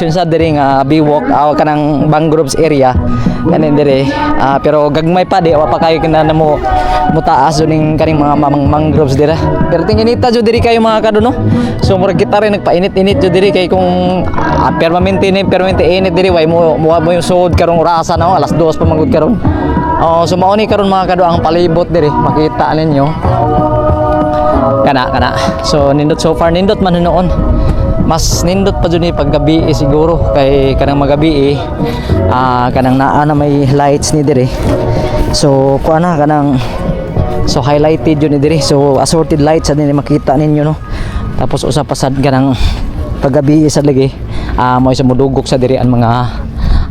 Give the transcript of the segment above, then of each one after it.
construction sa diri nga biwok aw kanang mangroves area. Kanin diri. Ah, pero gagmay pa di wa pa kayo kina na mo mutaas do ning kaning mga mamang mangroves dira. Pero tinginita jo diri kayo mga kado no? So murag kita rin nagpainit-init jo diri kay kung uh, permanente ni permanente init diri way mo muha mo yung suod karong rasa no? Alas 2 pa manggod karon. Oh, so mao ni karon mga kado ang palibot diri. Makita ninyo. Kana kana. So nindot so far nindot man noon mas nindot pa dun eh paggabi eh, siguro. Kay kanang magabi eh ah, kanang naa na may lights ni dire so kuha na kanang so highlighted yun ni dire so assorted lights sa din makita ninyo no? Tapos usa pa sad kanang paggabi sa lagi ah mo sa mudugok sa dire ang mga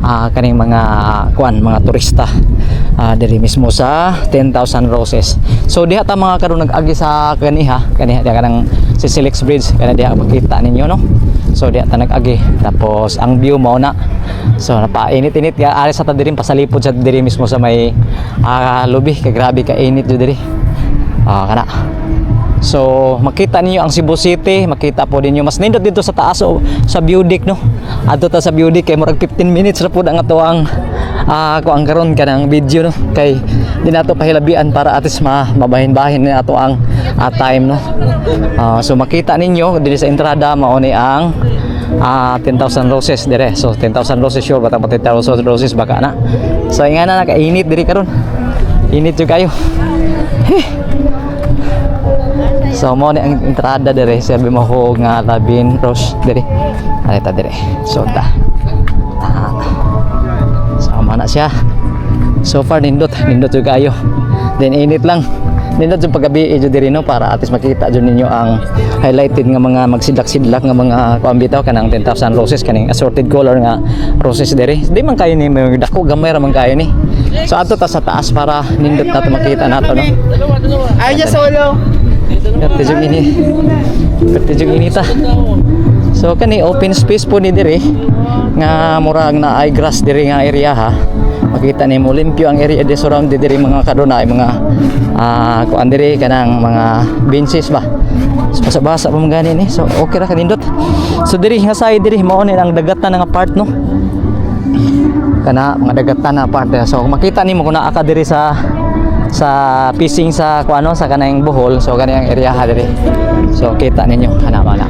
ah, kaning mga kuan mga turista ah, diri mismo sa 10,000 roses. So diha ta mga karon nag-agi sa kaniha kaniha diha kanang si Silix Bridge kana diha makita ninyo no? So diha ta nag-agi. Tapos ang view mo na. So napainit-init ya. Ari sa ta diri pasalipod sa diri mismo sa may ah, lobby. Kay grabe ka init jud diri. Ah kana. So, makita ninyo ang Cebu City, makita po ninyo. Mas nindot dito sa taas o sa view deck no. Adto ta sa view deck kay murag 15 minutes ra pud ang ato ang ah ko ang karon kanang video no? Kay di nato pahilabian para atis ma mabahin-bahin ni ato ang ah, time no. Ah, so makita ninyo diri sa entrada mao ni ang ah 10,000 roses dire. So 10,000 roses sure bata 10,000 roses baka na. So ingana na kainit diri karon. Init jud kayo. So mo ni ang entrada dire sabi mo ko nga labin rose dire. Alita dire. So ta. So mana siya. So far nindot, nindot jud kayo. Then init lang. Nindot jud paggabi jud dire no para atis makita jud ninyo ang highlighted nga mga magsidlak-sidlak nga mga kuan bitaw kanang 10,000 roses kaning assorted color nga roses dire. Di man kayo ni may dako gamay ra man kayo ni. So ato ta sa taas para nindot nato makita nato no. Niya solo. Kati jung ini. Kati jung ini ta. So kani open space po ni dire nga murag na ay grass dire nga area ha. Makita ni mo limpyo ang area de surround dire mga kaduna mga ah kuan dire kanang mga benches ba. So basa-basa pa mga gani ni. So okay ra kanindot. So dire nga side dire mao ni ang dagatan nga part no. Kana mga dagatan na part. So makita nimo kung naa ka dire sa sa pising sa kuano sa kanang Bohol so kanang area ha diri so kita ninyo kana mana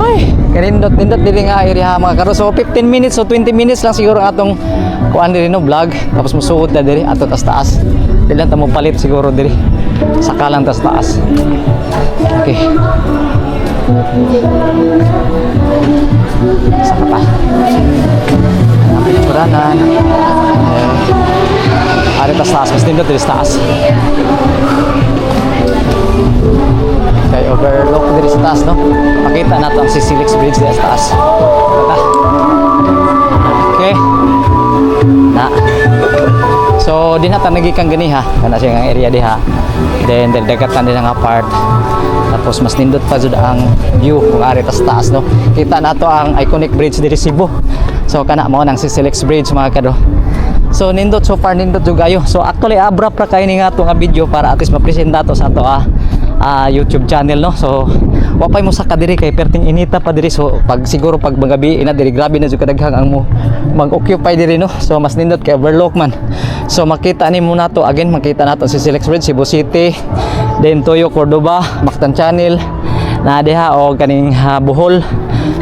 ay kanindot nindot diri nga area mga karo so 15 minutes so 20 minutes lang siguro atong kuan diri no vlog. Tapos musuot na diri ato tas taas. Dili ta mo palit siguro diri. Saka lang tas taas. Okay. Saka pa Ang Ari tas taas, mas nindot diri taas. Kay overlook diri sa taas, no? Makita nato ang Sisilix Bridge diri sa taas. Kita. Okay. Na. So, di na ta nagikang gani ha. Kana siya ang area diha. Then, then dagatan din ang part. Tapos mas nindot pa jud ang view kung ari tas taas, no? Kita nato ang iconic bridge diri Cebu. So, kana mao nang Sisilix Bridge mga kado. So nindot so far nindot jud kayo. So actually abra pra kay ni nga nga video para at least mapresenta to sa to ah, ah, YouTube channel no. So wapay mo sa kadiri kay perting inita pa diri so pag siguro pag magabi ina diri grabe na jud kadaghang ang mo mag-occupy diri no. So mas nindot kay overlook man. So makita ni mo nato again makita nato si Silex Bridge Cebu City, then Toyo Cordoba, Mactan Channel, na diha o kaning ah, Bohol,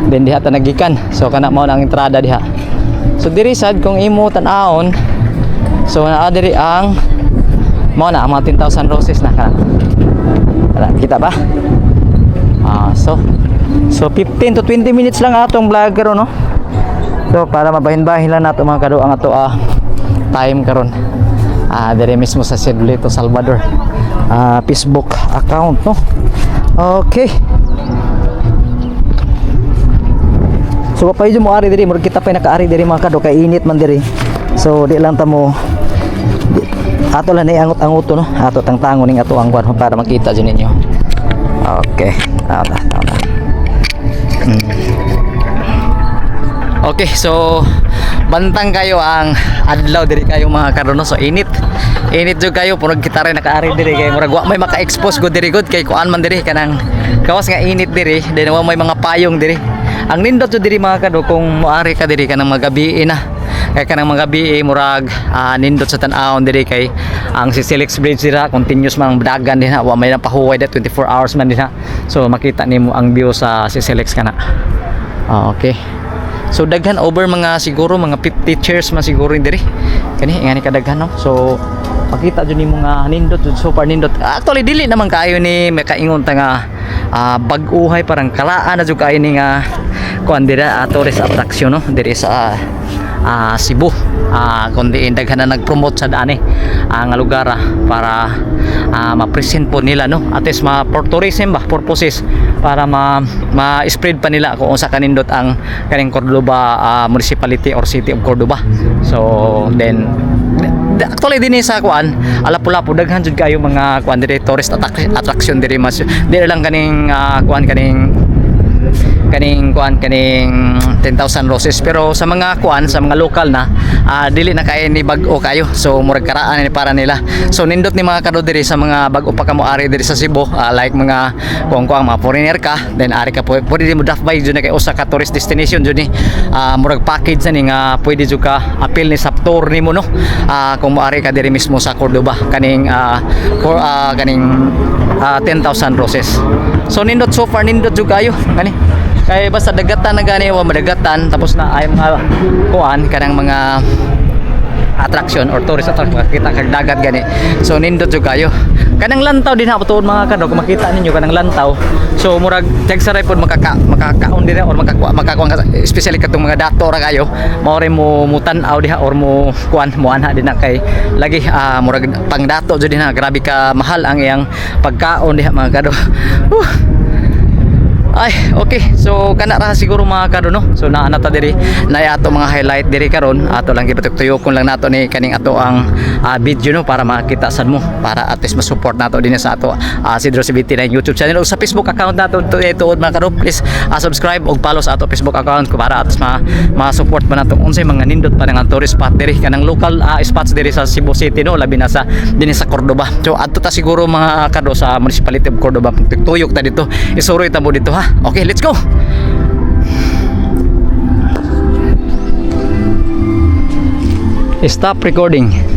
then diha ta nagikan. So kana mao ang entrada diha. So diri sad kung imo tan-aon so naa diri ang mo na ang mga 10,000 roses na kana. Kana, kita ba? Ah, so so 15 to 20 minutes lang atong vlog karon no. So para mabahin-bahin lang nato mga kado ang ato ah, time karon. Ah, diri mismo sa Sedulito Salvador. Ah, Facebook account no. Okay. So pa mo ari diri murag kita pa nakaari diri mga kado kay init man diri. So di lang ta mo ato lang ni angot-angot no. Ato tangtangon ning ato ang para makita jud ninyo. Okay. Tama tama. Mm. Okay, so bantang kayo ang adlaw diri kayo mga karono so init init jud kayo purag kita rin nakaari diri kay murag wa may maka-expose go diri good kay kuan man diri kanang kawas nga init diri then wa may mga payong diri ang nindot jud diri mga kado kung moari ka diri kanang magabi na kay kanang mga gabi murag ah, nindot sa tan-awon diri kay ang si Silix Bridge dira continuous man dagan din wa may napahuway da 24 hours man din ha. So makita nimo ang view sa si Silix kana Ah, okay. So daghan over mga siguro mga 50 chairs man siguro diri. Kani ngani kadaghan no? So makita jud nimo nga nindot jud super nindot. Actually dili naman kaayo ni may ta nga ah, bag-uhay parang kalaan na jud kaayo ni nga kuan dira ah, tourist attraction no? Diri sa ah, Cebu. Ah kundi daghan na nag-promote sa daan eh ah, nga lugar ah, para ah, ma-present po nila no? At least ma for tourism ba purposes para ma ma-spread pa nila kung sa kanindot ang kaning Cordoba ah, municipality or city of Cordoba. So then actually din sa kuan alapu-lapu daghan jud kayo mga kuan diri tourist attrac- attraction diri mas diri lang kaning ah, kuan kaning kaning kuan kaning 10,000 roses. Pero sa mga kuan sa mga lokal na ah, dili na kay ni bag-o kayo. So murag karaan ni para nila. So nindot ni mga kado diri sa mga bag-o pa kamo ari diri sa Cebu. Ah, like mga kung kuang mga foreigner ka then ari ka po. Pwede mo daft by jud kay usa ka tourist destination jud ni. Ah, murag package na ni nga pwede jud ka appeal ni sa tour nimo no? Ah, kung moari ka diri mismo sa Cordoba. Kaning ah, for, ah, kaning ah, 10,000 roses. So nindot so far nindot jud kayo. Kani kay basta dagatan na gani wa madagatan. Tapos na ay mga kuan kanang mga attraction or tourist attraction makita kag dagat gani. So nindot jud kayo. Kanang lantaw din ha tuon mga kano kung makita ninyo kanang lantaw. So murag tag saray pod makaka makakaon din or makakuha makakuha ka especially katong mga dato ra kayo. Mao rin mo mutan-aw diha or mo kuan mo anha din na kay lagi ah, murag pang dato jud din ha. Grabe ka mahal ang iyang pagkaon diha mga kado uh. Ay, okay. So kana ra siguro mga kado no. So naa nata diri na ato mga highlight diri karon. Ato lang gipatuktuyo kung lang nato ni kaning ato ang ah, video no para makita sad mo para at least ma-support nato din sa ato uh, si Dro 79 YouTube channel o sa Facebook account nato to ito mga kado. Please ah, subscribe og follow sa ato Facebook account ko para at least ma ma-support pa nato unsay mga nindot pa nga tourist spot diri kanang local ah, spots diri sa Cebu City no labi na sa dinhi sa Cordoba. So adto ta siguro mga kado sa municipality of Cordoba. Tuyok ta dito. Isuroy ta mo dito ha. Okay, let's go. Stop recording.